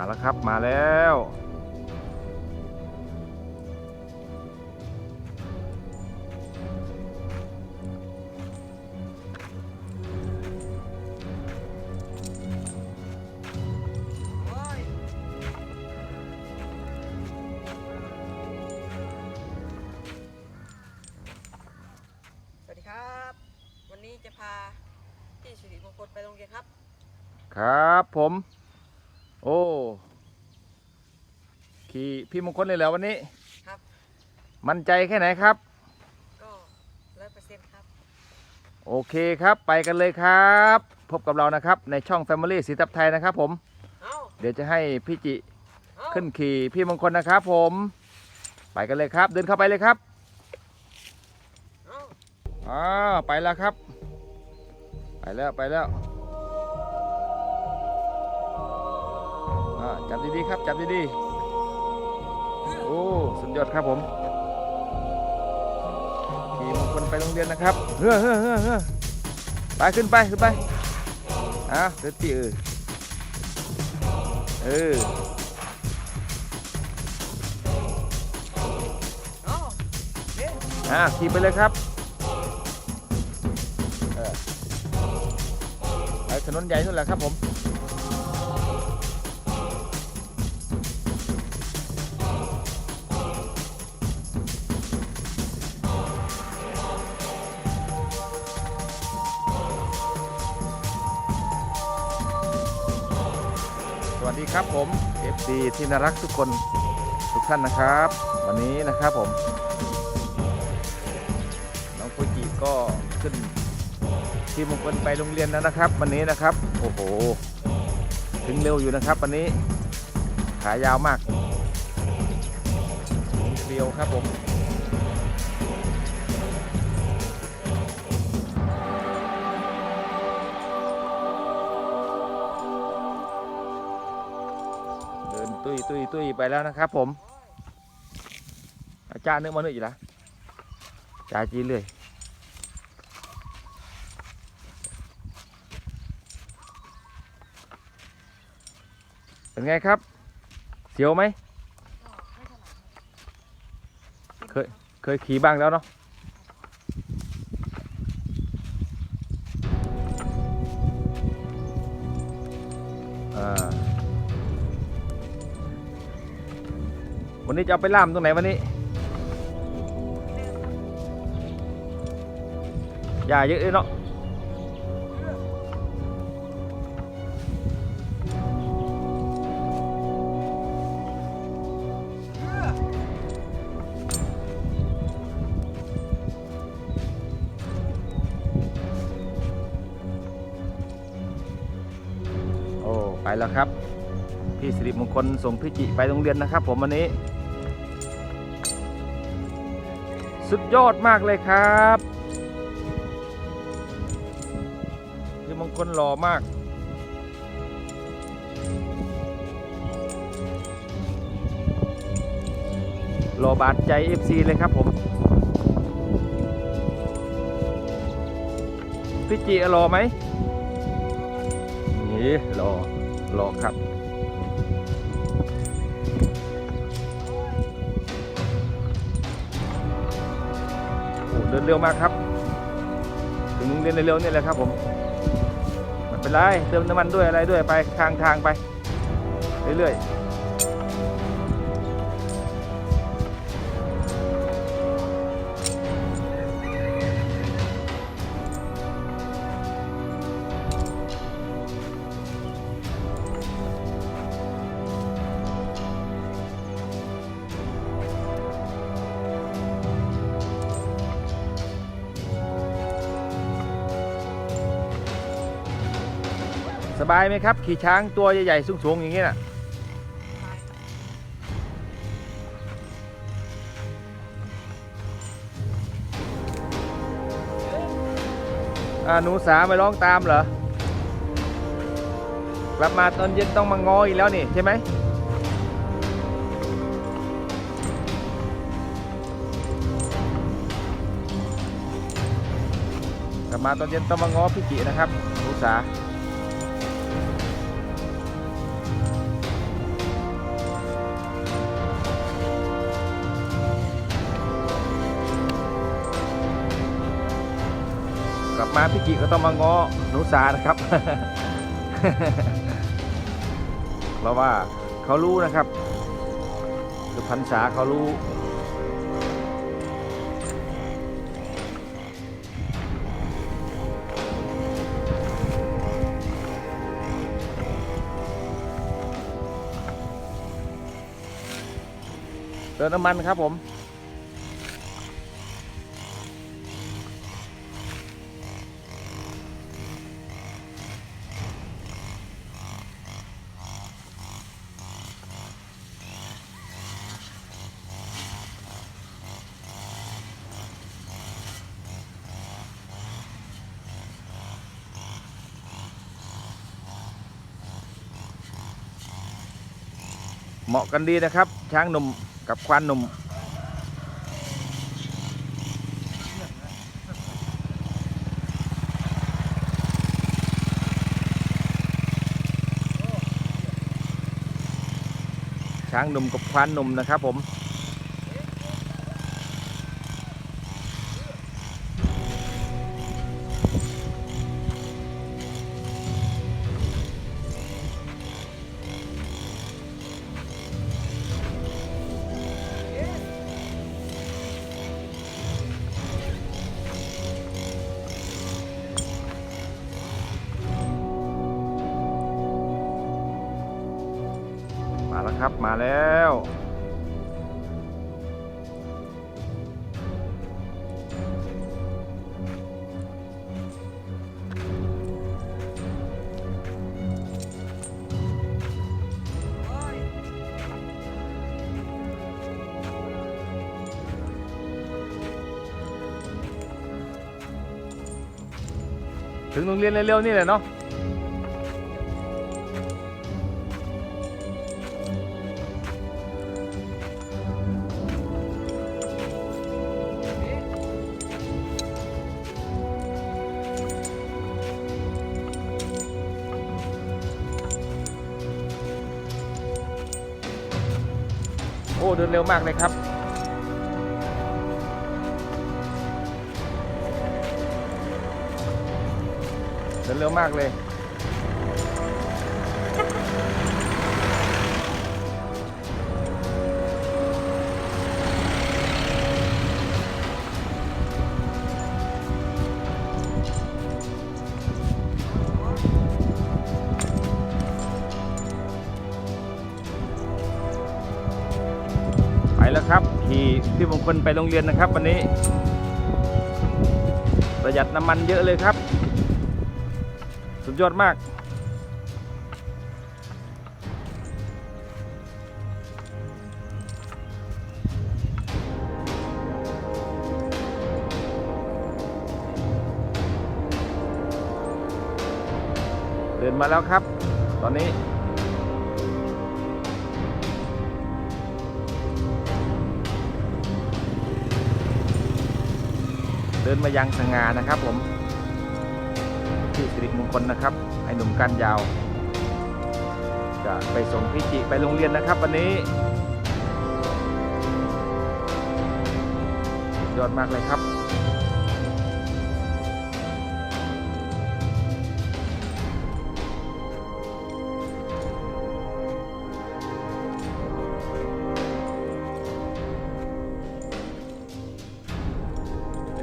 มาแล้วครับมาแล้วสวัสดีครับวันนี้จะพาพี่สิริมงคลไปโรงเรียนครับ ครับผม โอ้ขี่พี่มงคลเลยแล้ววันนี้ ครับ มั่นใจแค่ไหนครับ ก็ร้อยเปอร์เซ็นต์ครับ โอเคครับไปกันเลยครับ พบกับเรานะครับในช่อง Family สีทับไทยนะครับผม เอาเดี๋ยวจะให้พี่จิเอาขึ้นขี่พี่มงคลนะครับผม ไปกันเลยครับ เดินเข้าไปเลยครับเอา อ่าไปแล้วครับ ไปแล้วไปแล้ว จับดีๆครับ จับดีๆ โอ้ สุดยอดครับผม ขี่มงคลไปโรงเรียนนะครับ เฮ้อเฮ้อเฮ้อเฮ้อไปขึ้นไปขึ้นไปอะเดี๋ยวตีเออเอออะขี่ไปเลยครับเออไปถนนใหญ่นู่นแหละครับผม ดีครับผม FC ที่น่ารักทุกคนทุกท่านนะครับ วันนี้นะครับผม น้องฟูจิก็ขึ้นที่มงคลไปโรงเรียนแล้วนะครับ วันนี้นะครับ โอ้โห ถึงเร็วอยู่นะครับ วันนี้ขายาวมากเรียวครับผม ตุยตุยไปแล้วนะครับ ผมอาจารย์นึกมาหนึ่งอีกแล้วจ่าจีเลยเป็นไงครับ เสียวไหมเคยเคยขี่บ้างแล้วเนาะ นี้จะเอาไปล่ามตรงไหนวันนี้ยาเยอะเลยเนาะโอ้ไปแล้วครับ พี่สิริมงคลส่งพี่จิไปโรงเรียนนะครับผมวันนี้ สุดยอดมากเลยครับพี่มงคลหล่อมากหล่อบาดใจ FC เลยครับผมพี่จิหล่อไหมนี่หล่อหล่อครับ เดินเร็วมากครับ ถึงโรงเรียนเร็วๆนี่แหละครับผมไม่เป็นไรเติมน้ำมันด้วยอะไรด้วยไปทางทางไป เรื่อยๆ บายไหมครับ ขี่ช้างตัวใหญ่ๆสูงๆอย่างนี้น่ะอ่าหนูสาไม่ร้องตามเหรอกลับมาตอนเย็นต้องมางออีกแล้วนี่ใช่ไหมกลับมาตอนเย็นต้องมางอพี่จินะครับหนูสา กลับมาพี่กิก็ต้องมาง้อหนูสานะครับ เพราะว่าเขารู้นะครับสุพรรษาเขารู้ ติมน้ำมันครับผมเหมาะกันดีนะครับ ช้างหนุ่ม กับควานหนุ่มช้างหนุ่มกับควานหนุ่มนะครับผม ครับมาแล้ว ถึงโรงเรียนเร็วๆนี่แหละเนาะ โอ้เดินเร็วมากเลยครับเดินเร็วมากเลย คลไปโรงเรียนนะครับ วันนี้ ประหยัดน้ำมันเยอะเลยครับ สุดยอดมาก เดินมาแล้วครับ ตอนนี้ ดินมายังสง่านะครับผมที่สิริมงคลนะครับไอ้หนุ่มกันยาว จะไปส่งพี่จิไปโรงเรียนนะครับ วันนี้ยอดมากเลยครับ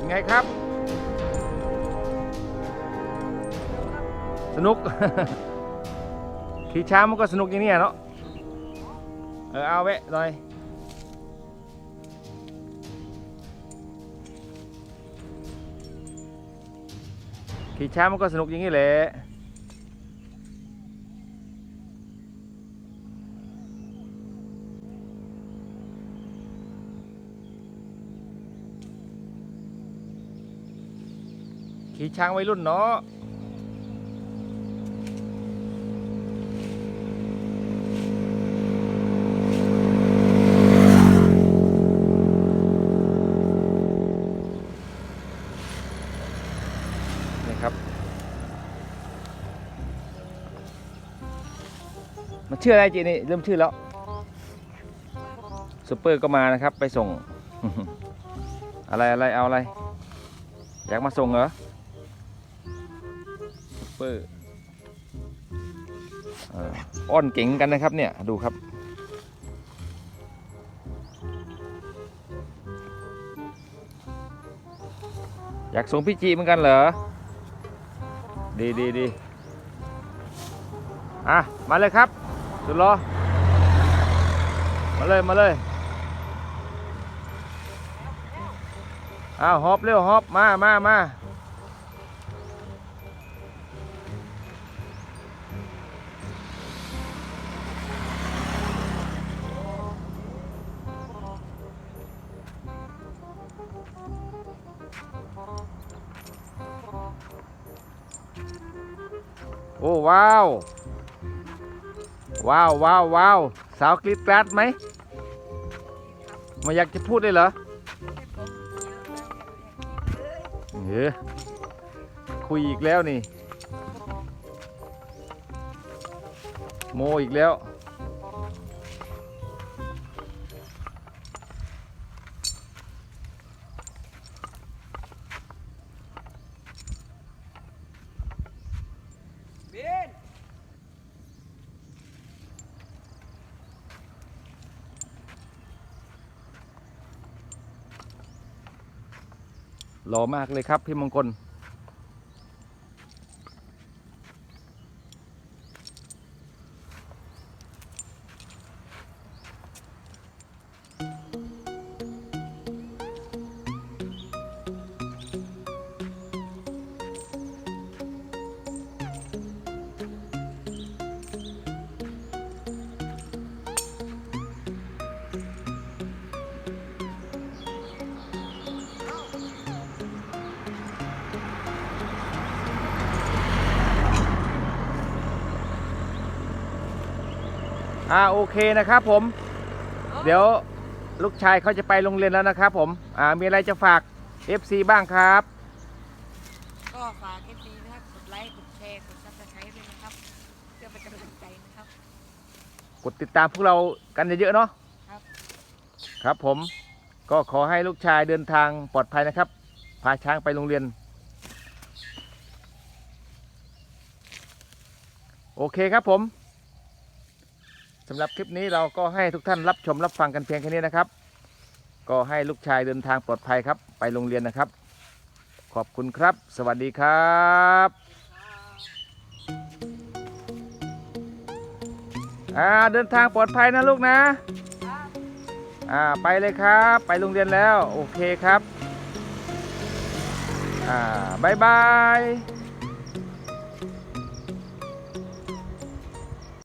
ไงครับ สนุก ขี่ช้างมันก็สนุกอย่างนี้เนาะ เออเอาไว้หน่อยขี่ช้างมันก็สนุกอย่างนี้แหละ ขี่ช้างวัยรุ่นเนาะนะครับมันชื่ออะไรจีนี่เริ่มชื่อแล้วซูเปอร์ก็มานะครับ ไปส่ง อะไรอะไรเอาอะไร อยากมาส่งเหรอ เปอร์อ้อนเก่งกันนะครับเนี่ยดูครับ อยากส่งพี่จีเหมือนกันเหรอ ดีดีดีอะ มาเลยครับ สุดรอ มาเลยมาเลยอ้าวฮอปเร็วฮอปมามามา อ้ว้าว ว้าวว้าวว้าวสาวกรีดกราดไหมมาอยากจะพูดเลยเหรอเฮ้ยคุยอีกแล้วนี่ โมอีกแล้ว หล่อมากเลยครับพี่มงคล อ่าโอเคนะครับผม เดี๋ยวลูกชายเขาจะไปโรงเรียนแล้วนะครับผม อ่ามีอะไรจะฝาก FC บ้างครับ ก็ฝากเอฟซีนะครับ กดไลค์ กดแชร์ กดซับสไครต์ด้วยนะครับ เพื่อเป็นกำลังใจนะครับ กดติดตามพวกเรากันเยอะๆเนาะครับ ครับผมก็ขอให้ลูกชายเดินทางปลอดภัยนะครับ พาช้างไปโรงเรียน โอเคครับผม สำหรับคลิปนี้เราก็ให้ทุกท่านรับชมรับฟังกันเพียงแค่นี้นะครับ ก็ให้ลูกชายเดินทางปลอดภัยครับ ไปโรงเรียนนะครับ ขอบคุณครับ สวัสดีครับอ่าเดินทางปลอดภัยนะลูกนะอ่าไปเลยครับ ไปโรงเรียนแล้ว โอเคครับอ่าบายบาย